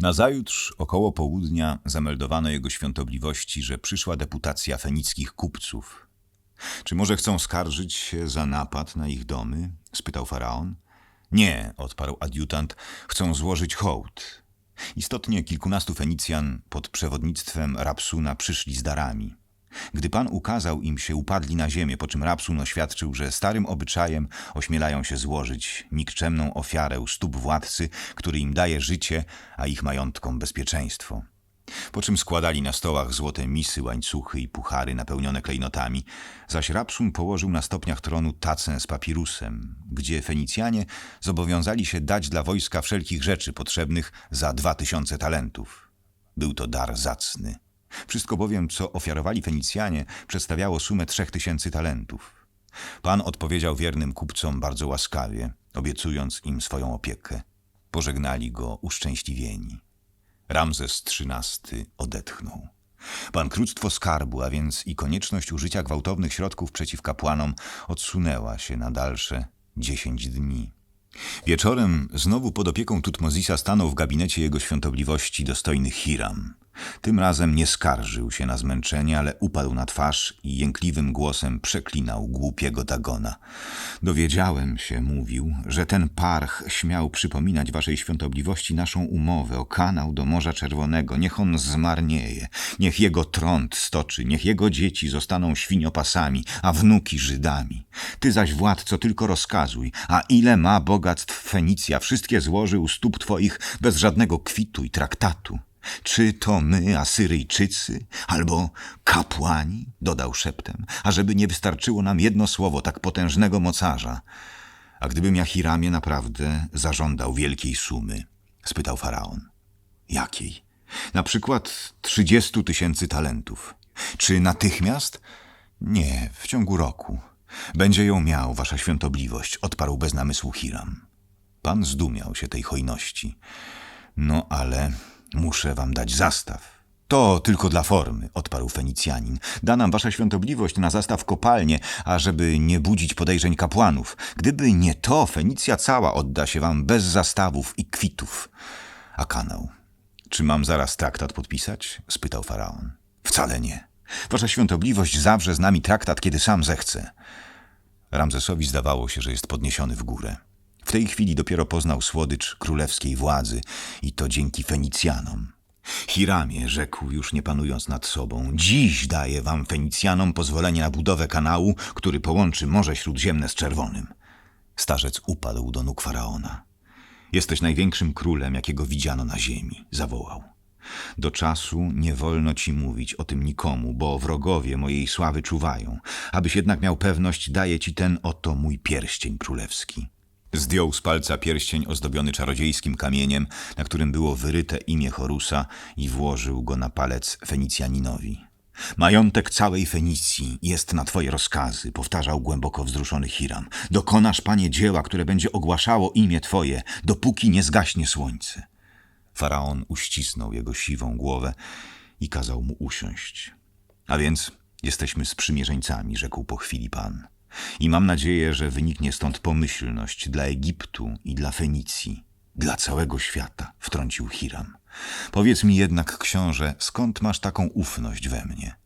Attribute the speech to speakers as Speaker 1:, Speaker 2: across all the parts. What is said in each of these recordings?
Speaker 1: Nazajutrz około południa zameldowano jego świątobliwości, że przyszła deputacja fenickich kupców. Czy może chcą skarżyć się za napad na ich domy? spytał faraon. Nie, odparł adiutant, chcą złożyć hołd. Istotnie kilkunastu Fenicjan pod przewodnictwem Rapsuna przyszli z darami. Gdy pan ukazał im się, upadli na ziemię, po czym Rapsun oświadczył, że starym obyczajem ośmielają się złożyć nikczemną ofiarę u stóp władcy, który im daje życie, a ich majątkom bezpieczeństwo. Po czym składali na stołach złote misy, łańcuchy i puchary napełnione klejnotami, zaś Rapsun położył na stopniach tronu tacę z papirusem, gdzie Fenicjanie zobowiązali się dać dla wojska wszelkich rzeczy potrzebnych za dwa tysiące talentów. Był to dar zacny. Wszystko bowiem, co ofiarowali Fenicjanie, przedstawiało sumę trzech tysięcy talentów. Pan odpowiedział wiernym kupcom bardzo łaskawie, obiecując im swoją opiekę. Pożegnali go uszczęśliwieni. Ramzes XIII odetchnął. Bankructwo skarbu, a więc i konieczność użycia gwałtownych środków przeciw kapłanom odsunęła się na dalsze dziesięć dni. Wieczorem znowu pod opieką Tutmozisa stanął w gabinecie jego świątobliwości dostojny Hiram. Tym razem nie skarżył się na zmęczenie, ale upadł na twarz i jękliwym głosem przeklinał głupiego Dagona. Dowiedziałem się, mówił, że ten parch śmiał przypominać waszej świątobliwości naszą umowę o kanał do Morza Czerwonego. Niech on zmarnieje, niech jego trąd stoczy, niech jego dzieci zostaną świniopasami, a wnuki Żydami. Ty zaś, władco, tylko rozkazuj, a ile ma bogactw Fenicja, wszystkie złoży u stóp twoich bez żadnego kwitu i traktatu. Czy to my, Asyryjczycy, albo kapłani? dodał szeptem, ażeby nie wystarczyło nam jedno słowo tak potężnego mocarza. A gdybym ja Hiramie naprawdę zażądał wielkiej sumy? spytał faraon. Jakiej? Na przykład trzydziestu tysięcy talentów. Czy natychmiast? Nie, w ciągu roku. Będzie ją miał, wasza świątobliwość, odparł bez namysłu Hiram. Pan zdumiał się tej hojności. No ale Muszę wam dać zastaw. To tylko dla formy, odparł Fenicjanin. Da nam wasza świątobliwość na zastaw kopalnie, ażeby nie budzić podejrzeń kapłanów. Gdyby nie to, Fenicja cała odda się wam bez zastawów i kwitów. A kanał. Czy mam zaraz traktat podpisać? spytał faraon. Wcale nie. Wasza świątobliwość zawrze z nami traktat, kiedy sam zechce. Ramzesowi zdawało się, że jest podniesiony w górę. W tej chwili dopiero poznał słodycz królewskiej władzy i to dzięki Fenicjanom. Hiramie, rzekł już nie panując nad sobą, dziś daję wam Fenicjanom pozwolenie na budowę kanału, który połączy Morze Śródziemne z Czerwonym. Starzec upadł do nóg faraona. Jesteś największym królem, jakiego widziano na ziemi, zawołał. Do czasu nie wolno ci mówić o tym nikomu, bo wrogowie mojej sławy czuwają. Abyś jednak miał pewność, daję ci ten oto mój pierścień królewski. Zdjął z palca pierścień ozdobiony czarodziejskim kamieniem, na którym było wyryte imię Horusa i włożył go na palec Fenicjaninowi. Majątek całej Fenicji jest na twoje rozkazy, powtarzał głęboko wzruszony Hiram. Dokonasz, panie, dzieła, które będzie ogłaszało imię twoje, dopóki nie zgaśnie słońce. Faraon uścisnął jego siwą głowę i kazał mu usiąść. A więc jesteśmy sprzymierzeńcami, rzekł po chwili pan. I mam nadzieję, że wyniknie stąd pomyślność dla Egiptu i dla Fenicji, dla całego świata, wtrącił Hiram. Powiedz mi jednak, książę, skąd masz taką ufność we mnie?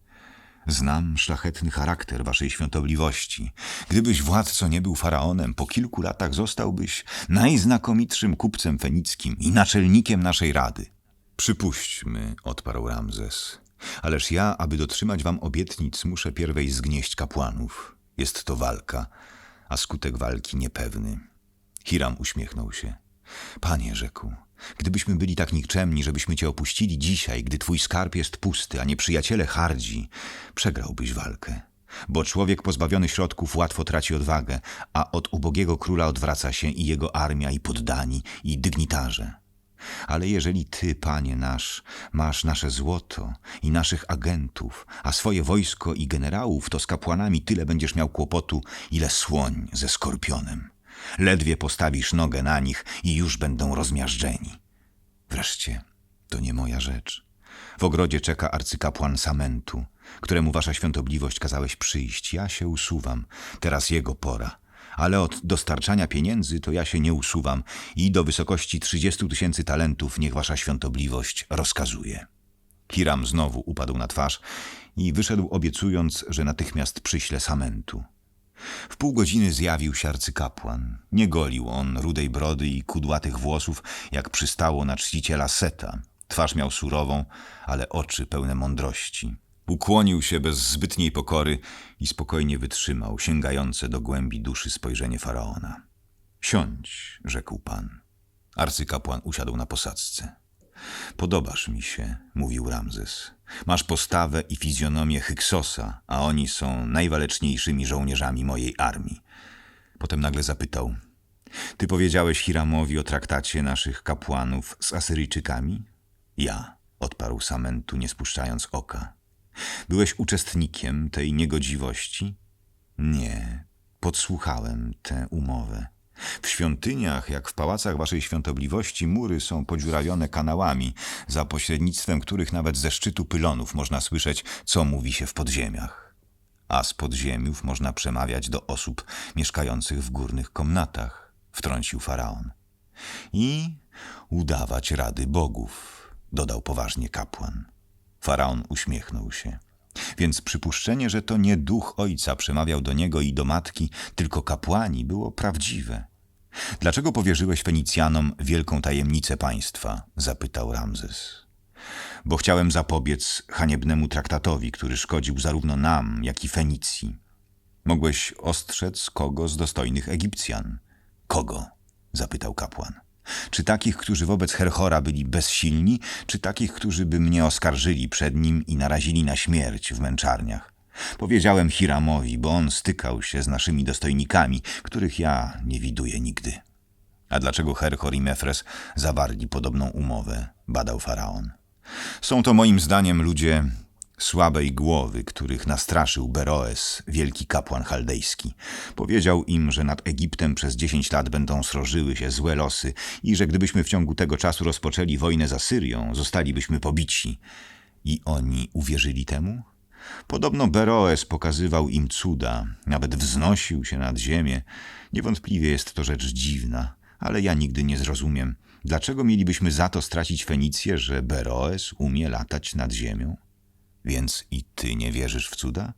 Speaker 1: Znam szlachetny charakter waszej świątobliwości. Gdybyś władco nie był faraonem, po kilku latach zostałbyś najznakomitszym kupcem fenickim i naczelnikiem naszej rady. Przypuśćmy, odparł Ramzes. Ależ ja, aby dotrzymać wam obietnic, muszę pierwej zgnieść kapłanów. Jest to walka, a skutek walki niepewny. Hiram uśmiechnął się. Panie, rzekł, gdybyśmy byli tak nikczemni, żebyśmy cię opuścili dzisiaj, gdy twój skarb jest pusty, a nieprzyjaciele hardzi, przegrałbyś walkę. Bo człowiek pozbawiony środków łatwo traci odwagę, a od ubogiego króla odwraca się i jego armia, i poddani, i dygnitarze. Ale jeżeli ty, panie nasz, masz nasze złoto i naszych agentów, a swoje wojsko i generałów, to z kapłanami tyle będziesz miał kłopotu, ile słoń ze skorpionem. Ledwie postawisz nogę na nich i już będą rozmiażdżeni. Wreszcie, to nie moja rzecz. W ogrodzie czeka arcykapłan Samentu, któremu wasza świątobliwość kazałeś przyjść. Ja się usuwam, teraz jego pora, ale od dostarczania pieniędzy to ja się nie usuwam i do wysokości 30 tysięcy talentów niech wasza świątobliwość rozkazuje. Hiram znowu upadł na twarz i wyszedł obiecując, że natychmiast przyśle samentu. W pół godziny zjawił się arcykapłan. Nie golił on rudej brody i kudłatych włosów, jak przystało na czciciela Seta. Twarz miał surową, ale oczy pełne mądrości. Ukłonił się bez zbytniej pokory i spokojnie wytrzymał sięgające do głębi duszy spojrzenie faraona. Siądź, rzekł pan. Arcykapłan usiadł na posadzce. Podobasz mi się, mówił Ramzes. Masz postawę i fizjonomię Hyksosa, a oni są najwaleczniejszymi żołnierzami mojej armii. Potem nagle zapytał: Ty powiedziałeś Hiramowi o traktacie naszych kapłanów z Asyryjczykami? Ja, odparł Samentu, nie spuszczając oka. Byłeś uczestnikiem tej niegodziwości? Nie, podsłuchałem tę umowę. W świątyniach, jak w pałacach waszej świątobliwości, mury są podziurawione kanałami, za pośrednictwem których nawet ze szczytu pylonów można słyszeć, co mówi się w podziemiach. A z podziemiów można przemawiać do osób mieszkających w górnych komnatach, wtrącił faraon. I udawać rady bogów, dodał poważnie kapłan. Faraon uśmiechnął się. Więc przypuszczenie, że to nie duch ojca przemawiał do niego i do matki, tylko kapłani, było prawdziwe. Dlaczego powierzyłeś Fenicjanom wielką tajemnicę państwa? zapytał Ramzes. Bo chciałem zapobiec haniebnemu traktatowi, który szkodził zarówno nam, jak i Fenicji. Mogłeś ostrzec kogo z dostojnych Egipcjan. Kogo? zapytał kapłan. Czy takich, którzy wobec Herhora byli bezsilni, czy takich, którzy by mnie oskarżyli przed nim i narazili na śmierć w męczarniach? Powiedziałem Hiramowi, bo on stykał się z naszymi dostojnikami, których ja nie widuję nigdy. A dlaczego Herhor i Mefres zawarli podobną umowę? badał faraon. Są to moim zdaniem ludzie słabej głowy, których nastraszył Beroes, wielki kapłan chaldejski. Powiedział im, że nad Egiptem przez dziesięć lat będą srożyły się złe losy i że gdybyśmy w ciągu tego czasu rozpoczęli wojnę z Asyrią, zostalibyśmy pobici. I oni uwierzyli temu? Podobno Beroes pokazywał im cuda, nawet wznosił się nad ziemię. Niewątpliwie jest to rzecz dziwna, ale ja nigdy nie zrozumiem, dlaczego mielibyśmy za to stracić Fenicję, że Beroes umie latać nad ziemią? Więc i ty nie wierzysz w cuda?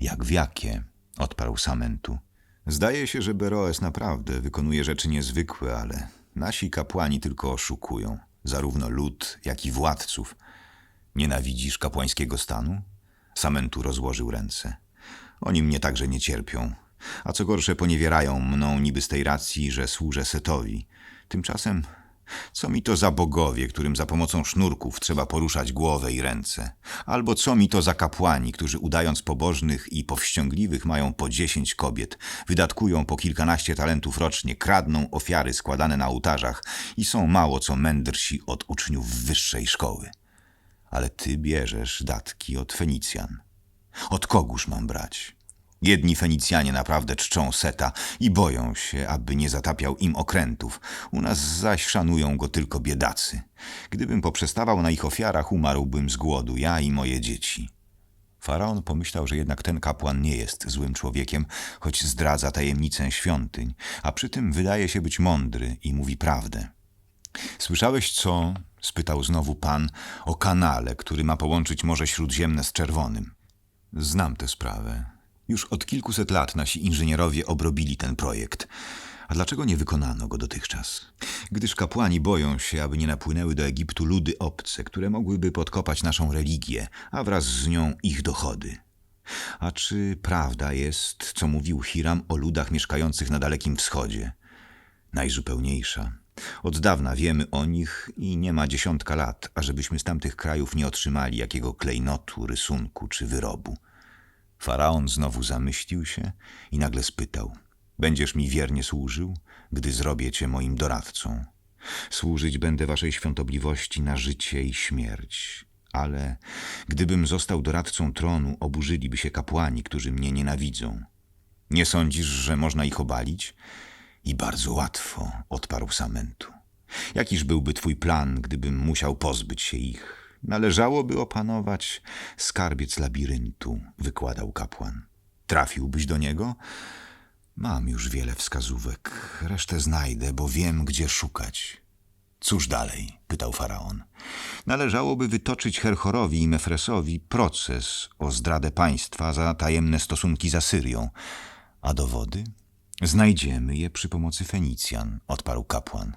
Speaker 1: Jak w jakie? odparł Samentu. Zdaje się, że Beroes naprawdę wykonuje rzeczy niezwykłe, ale nasi kapłani tylko oszukują, zarówno lud, jak i władców. Nienawidzisz kapłańskiego stanu? Samentu rozłożył ręce. Oni mnie także nie cierpią, a co gorsze poniewierają mną niby z tej racji, że służę Setowi. Tymczasem co mi to za bogowie, którym za pomocą sznurków trzeba poruszać głowę i ręce? Albo co mi to za kapłani, którzy udając pobożnych i powściągliwych mają po dziesięć kobiet, wydatkują po kilkanaście talentów rocznie, kradną ofiary składane na ołtarzach i są mało co mędrsi od uczniów wyższej szkoły. Ale ty bierzesz datki od Fenicjan. Od kogóż mam brać? Jedni Fenicjanie naprawdę czczą Seta i boją się, aby nie zatapiał im okrętów. U nas zaś szanują go tylko biedacy. Gdybym poprzestawał na ich ofiarach, umarłbym z głodu, ja i moje dzieci. Faraon pomyślał, że jednak ten kapłan nie jest złym człowiekiem, choć zdradza tajemnicę świątyń, a przy tym wydaje się być mądry i mówi prawdę. Słyszałeś co? spytał znowu pan o kanale, który ma połączyć Morze Śródziemne z Czerwonym. Znam tę sprawę. Już od kilkuset lat nasi inżynierowie obrobili ten projekt. A dlaczego nie wykonano go dotychczas? Gdyż kapłani boją się, aby nie napłynęły do Egiptu ludy obce, które mogłyby podkopać naszą religię, a wraz z nią ich dochody. A czy prawda jest, co mówił Hiram o ludach mieszkających na Dalekim Wschodzie? Najzupełniejsza. Od dawna wiemy o nich i nie ma dziesiątka lat, ażebyśmy z tamtych krajów nie otrzymali jakiego klejnotu, rysunku czy wyrobu. Faraon znowu zamyślił się i nagle spytał: Będziesz mi wiernie służył, gdy zrobię cię moim doradcą? Służyć będę waszej świątobliwości na życie i śmierć. Ale gdybym został doradcą tronu, oburzyliby się kapłani, którzy mnie nienawidzą. Nie sądzisz, że można ich obalić? I bardzo łatwo, odparł Samentu. Jakiż byłby twój plan, gdybym musiał pozbyć się ich? Należałoby opanować skarbiec labiryntu, wykładał kapłan. Trafiłbyś do niego? Mam już wiele wskazówek. Resztę znajdę, bo wiem, gdzie szukać. Cóż dalej? pytał faraon. Należałoby wytoczyć Herhorowi i Mefresowi proces o zdradę państwa za tajemne stosunki z Asyrią. A dowody? Znajdziemy je przy pomocy Fenicjan, odparł kapłan.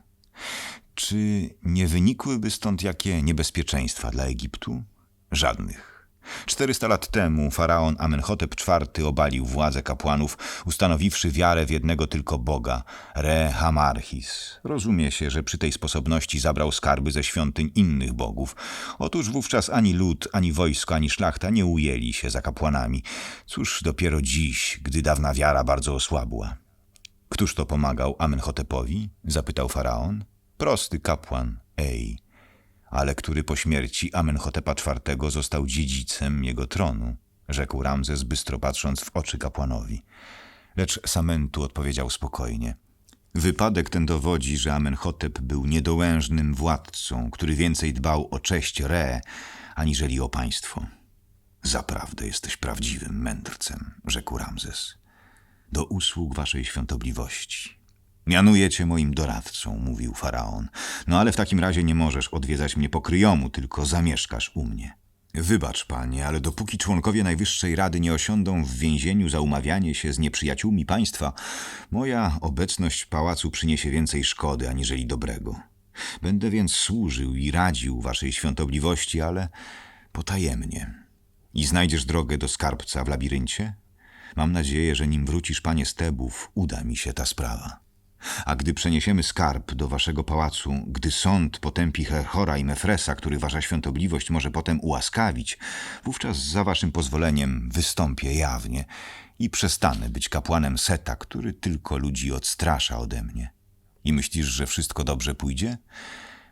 Speaker 1: Czy nie wynikłyby stąd jakie niebezpieczeństwa dla Egiptu? Żadnych. 400 lat temu faraon Amenhotep IV obalił władzę kapłanów, ustanowiwszy wiarę w jednego tylko Boga, Re Hamarchis. Rozumie się, że przy tej sposobności zabrał skarby ze świątyń innych bogów. Otóż wówczas ani lud, ani wojsko, ani szlachta nie ujęli się za kapłanami. Cóż dopiero dziś, gdy dawna wiara bardzo osłabła. Któż to pomagał Amenhotepowi? zapytał faraon. Prosty kapłan, Ej ale który po śmierci Amenhotepa IV został dziedzicem jego tronu, rzekł Ramzes, bystro patrząc w oczy kapłanowi. Lecz Samentu odpowiedział spokojnie. Wypadek ten dowodzi, że Amenhotep był niedołężnym władcą, który więcej dbał o cześć Re, aniżeli o państwo. Zaprawdę jesteś prawdziwym mędrcem, rzekł Ramzes. Do usług waszej świątobliwości. Mianuję cię moim doradcą, mówił faraon. No ale w takim razie nie możesz odwiedzać mnie po kryjomu, tylko zamieszkasz u mnie. Wybacz, panie, ale dopóki członkowie Najwyższej Rady nie osiądą w więzieniu za umawianie się z nieprzyjaciółmi państwa, moja obecność w pałacu przyniesie więcej szkody aniżeli dobrego. Będę więc służył i radził waszej świątobliwości, ale potajemnie. I znajdziesz drogę do skarbca w labiryncie? Mam nadzieję, że nim wrócisz, panie z Tebów, uda mi się ta sprawa. A gdy przeniesiemy skarb do waszego pałacu, gdy sąd potępi Herhora i Mefresa, który wasza świątobliwość może potem ułaskawić, wówczas za waszym pozwoleniem wystąpię jawnie i przestanę być kapłanem Seta, który tylko ludzi odstrasza ode mnie. I myślisz, że wszystko dobrze pójdzie?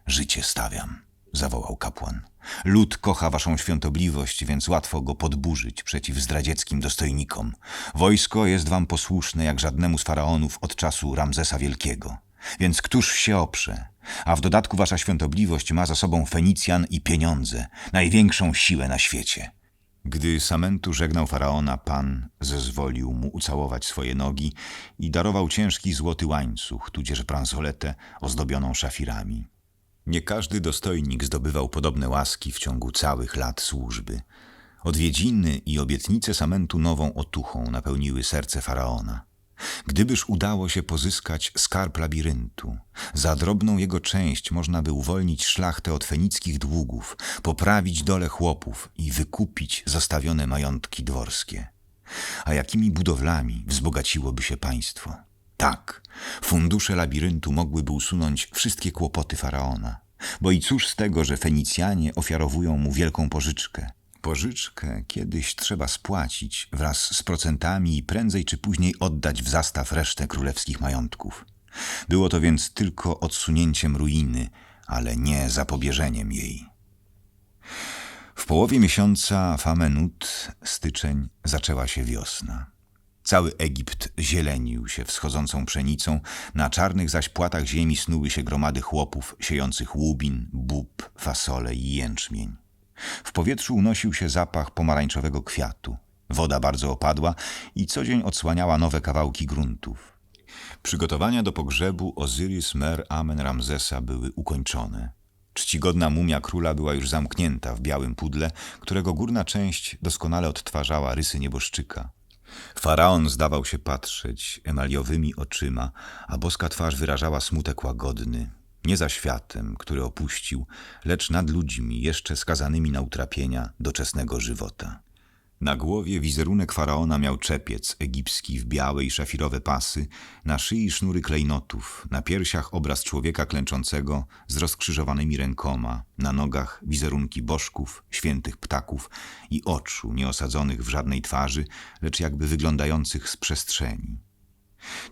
Speaker 1: Życie stawiam, zawołał kapłan. Lud kocha waszą świątobliwość, więc łatwo go podburzyć przeciw zdradzieckim dostojnikom. Wojsko jest wam posłuszne jak żadnemu z faraonów od czasu Ramzesa Wielkiego. Więc któż się oprze? A w dodatku wasza świątobliwość ma za sobą Fenicjan i pieniądze, największą siłę na świecie. Gdy Samentu żegnał faraona, pan zezwolił mu ucałować swoje nogi i darował ciężki złoty łańcuch, tudzież bransoletę ozdobioną szafirami. Nie każdy dostojnik zdobywał podobne łaski w ciągu całych lat służby. Odwiedziny i obietnice Samentu nową otuchą napełniły serce faraona. Gdybyż udało się pozyskać skarb labiryntu, za drobną jego część można by uwolnić szlachtę od fenickich długów, poprawić dole chłopów i wykupić zostawione majątki dworskie. A jakimi budowlami wzbogaciłoby się państwo? Tak, fundusze labiryntu mogłyby usunąć wszystkie kłopoty faraona. Bo i cóż z tego, że Fenicjanie ofiarowują mu wielką pożyczkę? Pożyczkę kiedyś trzeba spłacić wraz z procentami i prędzej czy później oddać w zastaw resztę królewskich majątków. Było to więc tylko odsunięciem ruiny, ale nie zapobieżeniem jej. W połowie miesiąca Famenut, styczeń, zaczęła się wiosna. Cały Egipt zielenił się wschodzącą pszenicą, na czarnych zaś płatach ziemi snuły się gromady chłopów siejących łubin, bób, fasole i jęczmień. W powietrzu unosił się zapach pomarańczowego kwiatu. Woda bardzo opadła i co dzień odsłaniała nowe kawałki gruntów. Przygotowania do pogrzebu Ozyrys Mer Amen Ramzesa były ukończone. Czcigodna mumia króla była już zamknięta w białym pudle, którego górna część doskonale odtwarzała rysy nieboszczyka. Faraon zdawał się patrzeć emaliowymi oczyma, a boska twarz wyrażała smutek łagodny, nie za światem, który opuścił, lecz nad ludźmi jeszcze skazanymi na utrapienia doczesnego żywota. Na głowie wizerunek faraona miał czepiec egipski w białe i szafirowe pasy, na szyi sznury klejnotów, na piersiach obraz człowieka klęczącego z rozkrzyżowanymi rękoma, na nogach wizerunki bożków, świętych ptaków i oczu nieosadzonych w żadnej twarzy, lecz jakby wyglądających z przestrzeni.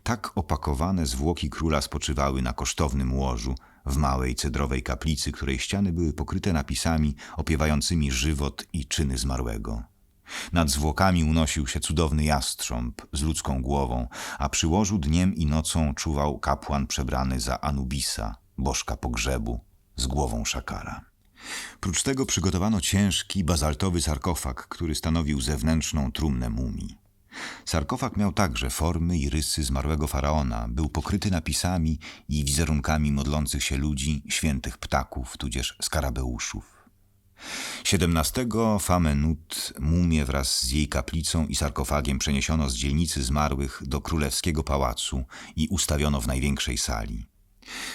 Speaker 1: Tak opakowane zwłoki króla spoczywały na kosztownym łożu, w małej cedrowej kaplicy, której ściany były pokryte napisami opiewającymi żywot i czyny zmarłego. Nad zwłokami unosił się cudowny jastrząb z ludzką głową, a przy łożu dniem i nocą czuwał kapłan przebrany za Anubisa, bożka pogrzebu, z głową szakara. Prócz tego przygotowano ciężki, bazaltowy sarkofag, który stanowił zewnętrzną trumnę mumii. Sarkofag miał także formy i rysy zmarłego faraona. Był pokryty napisami i wizerunkami modlących się ludzi, świętych ptaków, tudzież skarabeuszów. 17 Famenut mumię wraz z jej kaplicą i sarkofagiem przeniesiono z dzielnicy zmarłych do królewskiego pałacu i ustawiono w największej sali.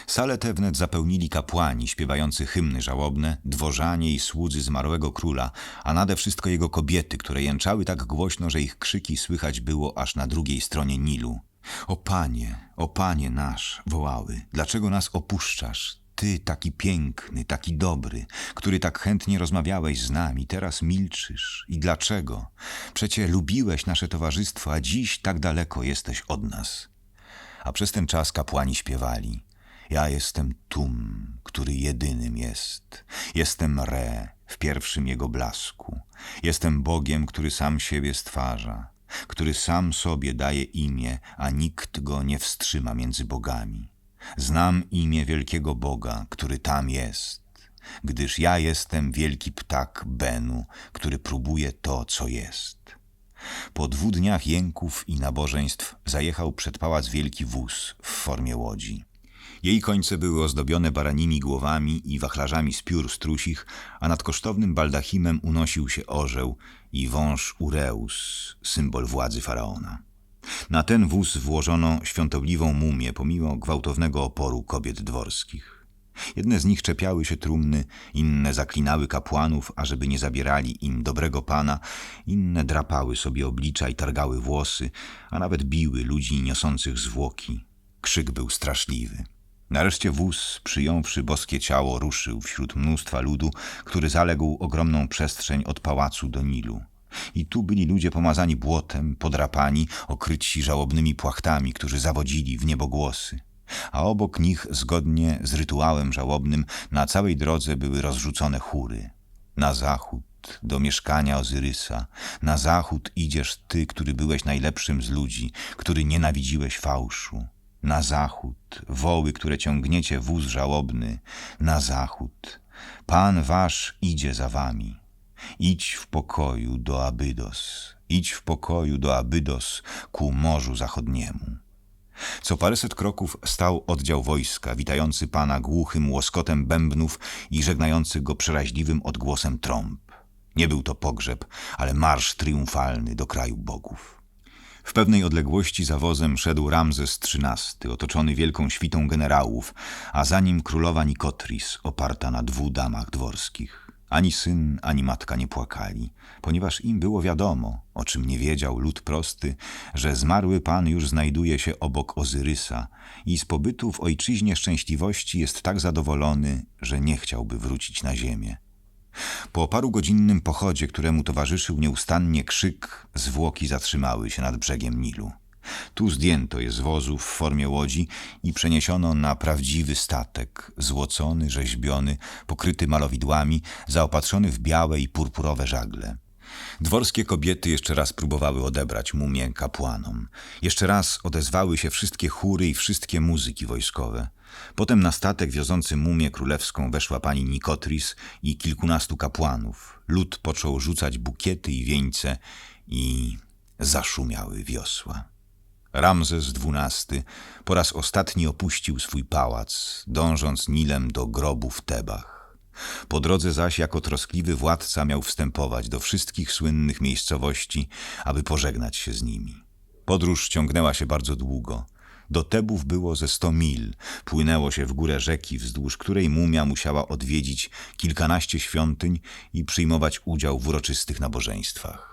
Speaker 1: Salę tę wnet zapełnili kapłani śpiewający hymny żałobne, dworzanie i słudzy zmarłego króla, a nade wszystko jego kobiety, które jęczały tak głośno, że ich krzyki słychać było aż na drugiej stronie Nilu. O panie, o panie nasz, wołały, dlaczego nas opuszczasz? Ty, taki piękny, taki dobry, który tak chętnie rozmawiałeś z nami, teraz milczysz. I dlaczego? Przecie lubiłeś nasze towarzystwo, a dziś tak daleko jesteś od nas. A przez ten czas kapłani śpiewali. Ja jestem Tum, który jedynym jest. Jestem Re, w pierwszym jego blasku. Jestem Bogiem, który sam siebie stwarza, który sam sobie daje imię, a nikt go nie wstrzyma między bogami. Znam imię wielkiego Boga, który tam jest, gdyż ja jestem wielki ptak Benu, który próbuje to, co jest. Po dwóch dniach jęków i nabożeństw zajechał przed pałac wielki wóz w formie łodzi. Jej końce były ozdobione baranimi głowami i wachlarzami z piór strusich, a nad kosztownym baldachimem unosił się orzeł i wąż Ureus, symbol władzy faraona. Na ten wóz włożono świątobliwą mumię, pomimo gwałtownego oporu kobiet dworskich. Jedne z nich czepiały się trumny, inne zaklinały kapłanów, ażeby nie zabierali im dobrego pana, inne drapały sobie oblicza i targały włosy, a nawet biły ludzi niosących zwłoki. Krzyk był straszliwy. Nareszcie wóz, przyjąwszy boskie ciało, ruszył wśród mnóstwa ludu, który zaległ ogromną przestrzeń od pałacu do Nilu. I tu byli ludzie pomazani błotem, podrapani, okryci żałobnymi płachtami, którzy zawodzili w niebogłosy. A obok nich, zgodnie z rytuałem żałobnym, na całej drodze były rozrzucone chóry. Na zachód, do mieszkania Ozyrysa, na zachód idziesz ty, który byłeś najlepszym z ludzi, który nienawidziłeś fałszu. Na zachód, woły, które ciągniecie wóz żałobny, na zachód. Pan wasz idzie za wami. Idź w pokoju do Abydos, idź w pokoju do Abydos ku Morzu Zachodniemu. Co paręset kroków stał oddział wojska, witający pana głuchym łoskotem bębnów i żegnający go przeraźliwym odgłosem trąb. Nie był to pogrzeb, ale marsz triumfalny do kraju bogów. W pewnej odległości za wozem szedł Ramzes XIII, otoczony wielką świtą generałów, a za nim królowa Nikotris, oparta na dwóch damach dworskich. Ani syn, ani matka nie płakali, ponieważ im było wiadomo, o czym nie wiedział lud prosty, że zmarły pan już znajduje się obok Ozyrysa i z pobytu w ojczyźnie szczęśliwości jest tak zadowolony, że nie chciałby wrócić na ziemię. Po parugodzinnym pochodzie, któremu towarzyszył nieustannie krzyk, zwłoki zatrzymały się nad brzegiem Nilu. Tu zdjęto je z wozu w formie łodzi i przeniesiono na prawdziwy statek, złocony, rzeźbiony, pokryty malowidłami, zaopatrzony w białe i purpurowe żagle. Dworskie kobiety jeszcze raz próbowały odebrać mumię kapłanom. Jeszcze raz odezwały się wszystkie chóry i wszystkie muzyki wojskowe. Potem na statek wiozący mumię królewską weszła pani Nikotris i kilkunastu kapłanów. Lud począł rzucać bukiety i wieńce i zaszumiały wiosła. Ramzes XII po raz ostatni opuścił swój pałac, dążąc Nilem do grobu w Tebach. Po drodze zaś jako troskliwy władca miał wstępować do wszystkich słynnych miejscowości, aby pożegnać się z nimi. Podróż ciągnęła się bardzo długo. Do Tebów było ze sto mil, płynęło się w górę rzeki, wzdłuż której mumia musiała odwiedzić kilkanaście świątyń i przyjmować udział w uroczystych nabożeństwach.